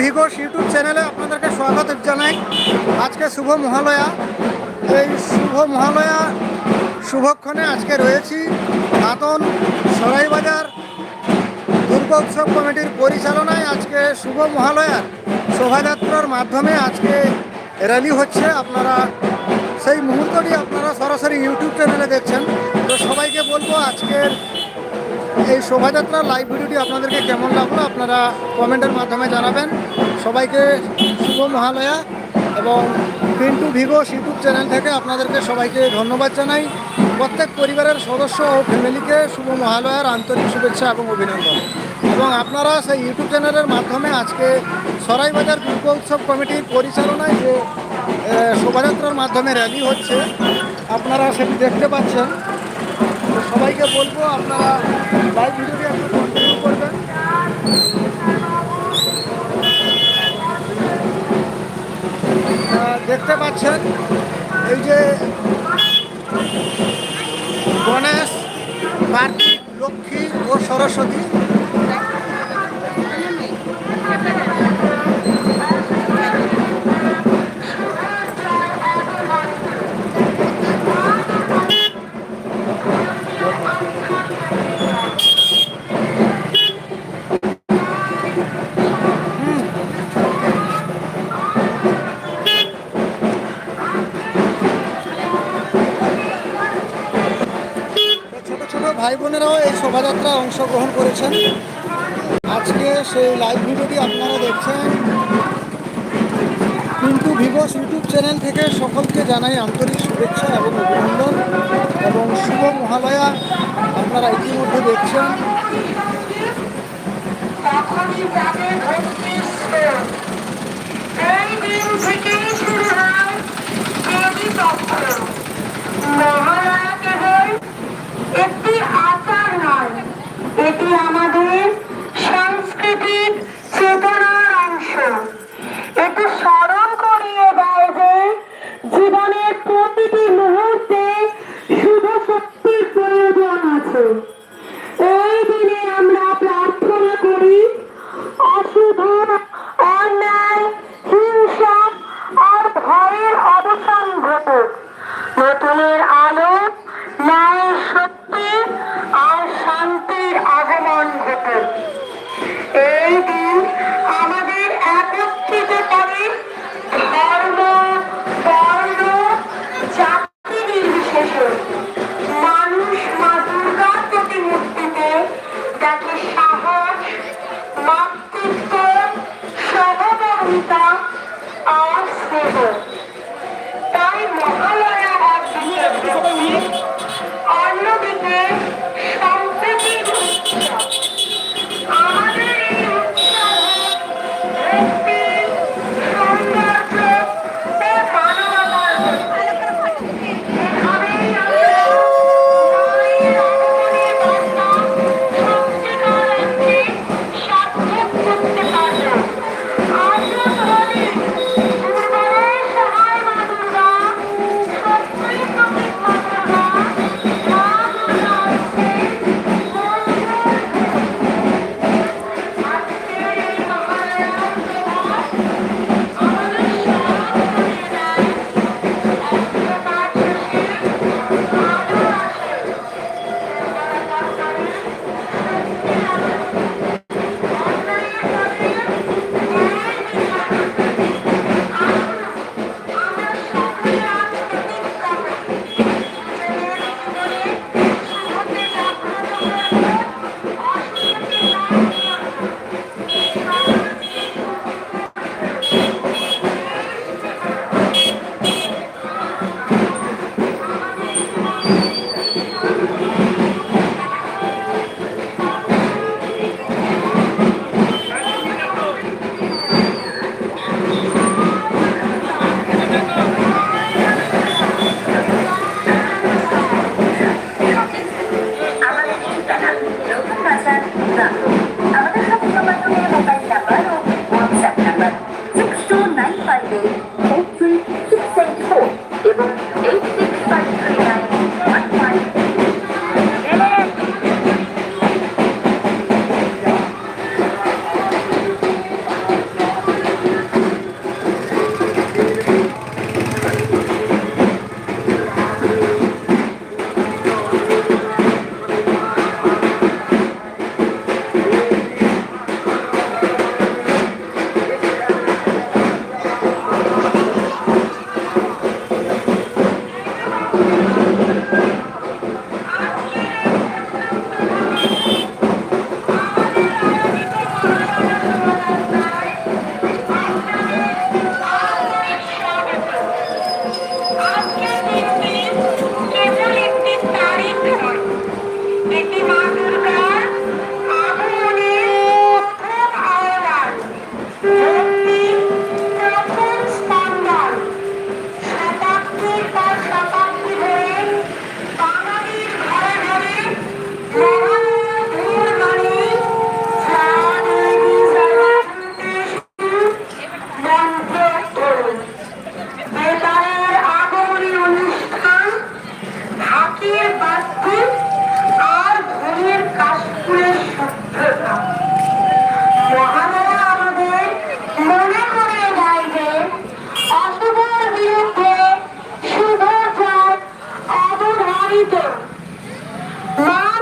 ভিগোস YouTube চ্যানেলে আপনাদেরকে স্বাগত জানাই। আজকে শুভ মহালয়া। এই শুভ মহালয়া শুভক্ষণে আজকে রয়েছি হাতন সরাইবাজার দুর্গা উৎসব কমিটির পরিচালনায়। আজকে শুভ মহালয়ার শোভাযাত্রার মাধ্যমে আজকে র্যালি হচ্ছে। আপনারা সেই মুহূর্তটি আপনারা সরাসরি ইউটিউব চ্যানেলে দেখছেন। তো সবাইকে বলব আজকের এই শোভাযাত্রার লাইভ ভিডিওটি আপনাদেরকে কেমন লাগল আপনারা কমেন্টের মাধ্যমে জানাবেন। সবাইকে শুভ মহালয়া এবং পিন্টু ভিগোস ইউটিউব চ্যানেল থেকে আপনাদেরকে সবাইকে ধন্যবাদ জানাই। প্রত্যেক পরিবারের সদস্য ও ফ্যামিলিকে শুভ মহালয়ার আন্তরিক শুভেচ্ছা এবং অভিনন্দন। এবং আপনারা সেই ইউটিউব চ্যানেলের মাধ্যমে আজকে সরাইবাজার দুর্গা উৎসব কমিটির পরিচালনায় যে শোভাযাত্রার মাধ্যমে র্যালি হচ্ছে, আপনারা সেটি দেখতে পাচ্ছেন। সবাইকে বলব, আপনারা লাইভ ভিডিওটি কন্টিনিউ করবেন। দেখতে পাচ্ছেন, এই যে গণেশ, কার্তিক, লক্ষ্মী ও সরস্বতী। ভাই বোনেরাও এই শোভাযাত্রায় অংশগ্রহণ করেছেন। আজকে সেই লাইভ ভিডিওটি আপনারা দেখছেন। কিন্তু ভিভোস ইউটিউব চ্যানেল থেকে সকলকে জানাই আন্তরিক শুভেচ্ছা এবং অভিনন্দন এবং শুভ মহালয়া আপনারা ইতিমধ্যে দেখছেন। শুরু হয় জীবনের প্রতিটি মুহূর্তে শুধু শক্তির প্রয়োজন আছে।